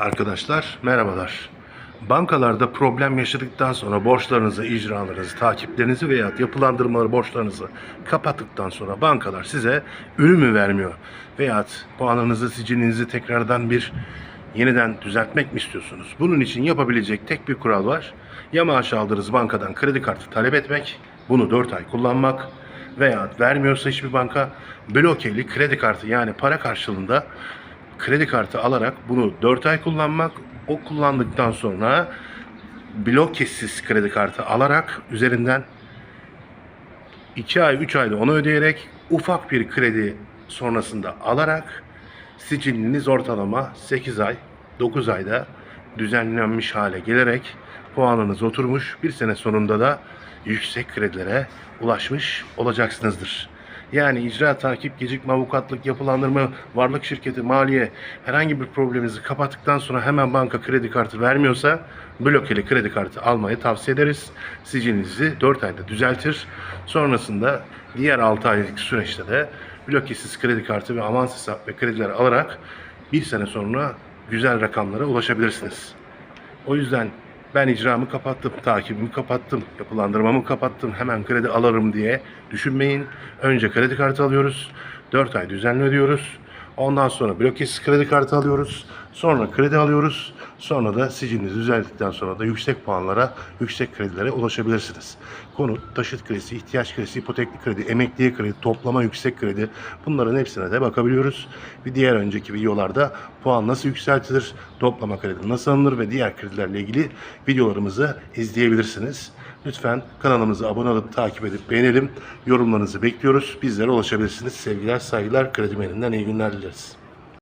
Arkadaşlar merhabalar. Bankalarda problem yaşadıktan sonra borçlarınızı, icralarınızı, takiplerinizi veya yapılandırmaları borçlarınızı kapattıktan sonra bankalar size ürün mü vermiyor? Veya puanınızı, sicilinizi tekrardan bir yeniden düzeltmek mi istiyorsunuz? Bunun için yapabilecek tek bir kural var. Ya maaş aldığınız bankadan kredi kartı talep etmek, bunu 4 ay kullanmak veya vermiyorsa hiçbir banka blokeli kredi kartı yani para karşılığında kredi kartı alarak bunu 4 ay kullanmak, o kullandıktan sonra blokesiz kredi kartı alarak üzerinden 2 ay 3 ayda onu ödeyerek ufak bir kredi sonrasında alarak siciliniz ortalama 8 ay 9 ayda düzenlenmiş hale gelerek puanınız oturmuş bir sene sonunda da yüksek kredilere ulaşmış olacaksınızdır. Yani icra, takip, gecikme, avukatlık, yapılandırma, varlık şirketi, maliye herhangi bir probleminizi kapattıktan sonra hemen banka kredi kartı vermiyorsa blokeli kredi kartı almayı tavsiye ederiz. Sicilinizi 4 ayda düzeltir. Sonrasında diğer 6 aylık süreçte de blokesiz kredi kartı ve avans hesap ve krediler alarak bir sene sonra güzel rakamlara ulaşabilirsiniz. O yüzden ben icramı kapattım, takibimi kapattım, yapılandırmamı kapattım, hemen kredi alırım diye düşünmeyin. Önce kredi kartı alıyoruz, 4 ay düzenli ödüyoruz. Ondan sonra blokesiz kredi kartı alıyoruz. Sonra kredi alıyoruz. Sonra da sicilinizi düzelttikten sonra da yüksek puanlara, yüksek kredilere ulaşabilirsiniz. Konut, taşıt kredisi, ihtiyaç kredisi, ipotekli kredi, emekliye kredi, toplama yüksek kredi bunların hepsine de bakabiliyoruz. Bir diğer önceki videolarda puan nasıl yükseltilir, toplama kredi nasıl alınır ve diğer kredilerle ilgili videolarımızı izleyebilirsiniz. Lütfen kanalımıza abone olup takip edip beğenelim. Yorumlarınızı bekliyoruz. Bizlere ulaşabilirsiniz. Sevgiler, saygılar. Kredi Melinden iyi günler dileriz.